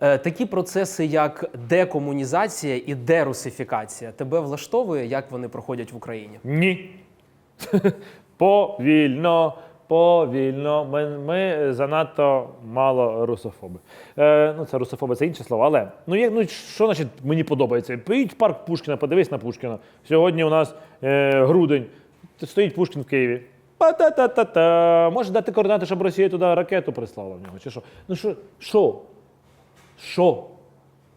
Е, Такі процеси, як декомунізація і дерусифікація, тебе влаштовує, як вони проходять в Україні? Ні. повільно, повільно. Ми, ми занадто мало русофоби. Е, ну, це русофоби, це інше слово, але ну, є, ну що значить мені подобається? Поїдь в парк Пушкіна, подивись на Пушкіна. Сьогодні у нас е, грудень. Стоїть Пушкін в Києві. Па-та-та-та-та. Може дати координати, щоб Росія туди ракету прислала в нього. Чи що? Ну що? Що? Що?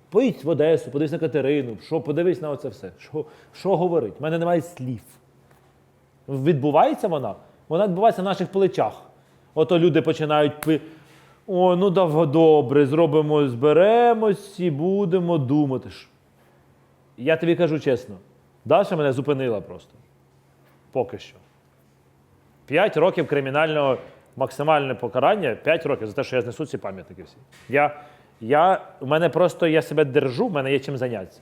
Поїдь в Одесу, подивись на Катерину, що, подивись на оце все. Що, що говорить? У мене немає слів. Відбувається вона? Вона відбувається на наших плечах. Ото люди починають пи. О, ну дав добре, зробимо, зберемось і будемо думати. Я тобі кажу чесно, Даша мене зупинила просто. Поки що. П'ять років кримінального максимальне покарання, п'ять років за те, що я знесу ці пам'ятники всі. Я, я, у мене просто я себе держу, в мене є чим зайнятися.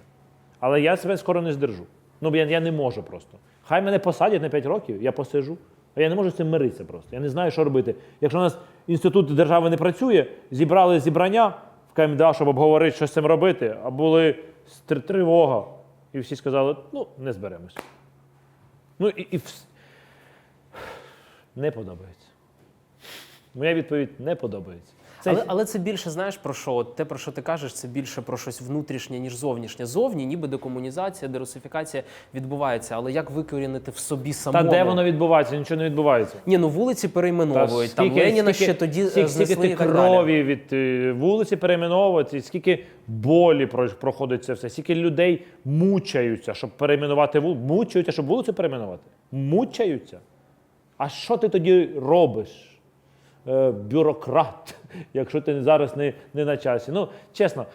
Але я себе скоро не здержу. Ну, я, я не можу просто. Хай мене посадять на 5 років, я посижу. А я не можу з цим миритися просто. Я не знаю, що робити. Якщо у нас інститут держави не працює, зібрали зібрання в КМДА, щоб обговорити, що з цим робити, а були тривога. І всі сказали, ну, не зберемось. Ну і, і вс- не подобається. Моя відповідь не подобається. Це Але, але це більше знаєш про що? От те, про що ти кажеш, це більше про щось внутрішнє, ніж зовнішнє. Зовні, ніби декомунізація, дерусифікація відбувається. Але як викорінити в собі Та де воно відбувається? Нічого не відбувається. Ні, ну вулиці Та перейменовують. Там Леніна ще тоді е, скільки, знесли скільки і так далі. крові від е, вулиці перейменовувати, скільки болі проходить це все, скільки людей мучаються, щоб перейменувати вулицю. Мучаються, щоб вулицю перейменувати. Мучаються. А що ти тоді робиш? Е, бюрократ, якщо ти зараз не, не на часі. Ну, чесно,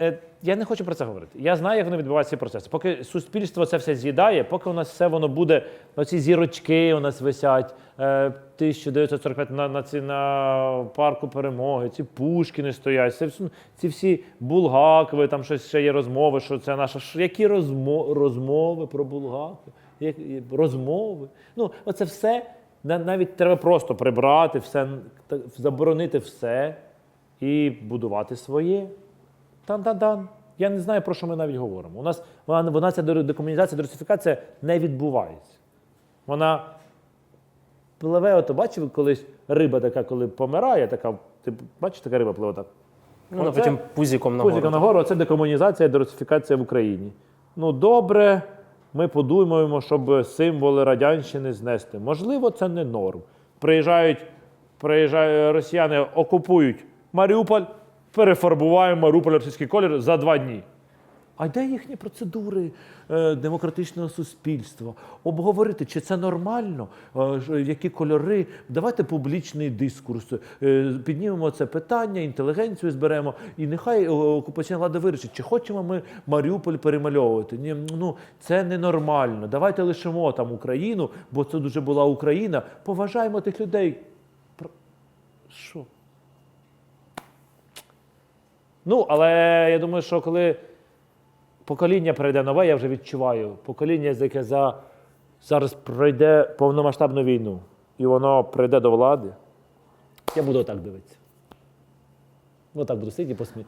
е, я не хочу про це говорити. Я знаю, як вони відбуваються ці процеси. Поки суспільство це все з'їдає, поки у нас все воно буде, оці зірочки у нас висять, е, 1945 на, на, ці, на парку перемоги, ці Пушкіни стоять, це, ці всі Булгакови, там щось ще є розмови, що це наша. Які розмо, розмови про Булгакова? Як, розмови? Ну, оце все навіть треба просто прибрати, все, заборонити все і будувати своє. Тан-тан-тан. Я не знаю, про що ми навіть говоримо. У нас вона, вона ця декомунізація, дерусифікація не відбувається. Вона пливе, ото бачив колись риба така, коли помирає, така, ти бачиш, така риба пливе так. Ну, Оце- потім пузіком нагору. Пузіка нагору, це декомунізація, дерусифікація в Україні. Ну, добре, ми подумаємо, щоб символи радянщини знести. Можливо, це не норм. Приїжджають, приїжджають росіяни, окупують Маріуполь, перефарбуваємо Маріуполь російський колір за два дні. А де їхні процедури е, демократичного суспільства? Обговорити, чи це нормально, е, які кольори. Давайте публічний дискурс. Е, піднімемо це питання, інтелігенцію зберемо, і нехай окупаційна влада вирішить, чи хочемо ми Маріуполь перемальовувати. Ні, ну це ненормально. Давайте лишимо там Україну, бо це дуже була Україна. Поважаємо тих людей. Що? Ну, але я думаю, що коли покоління прийде нове, я вже відчуваю. Покоління, яке за, зараз пройде повномасштабну війну, і воно прийде до влади, я буду отак дивитися. Отак буду сидіти і посмі...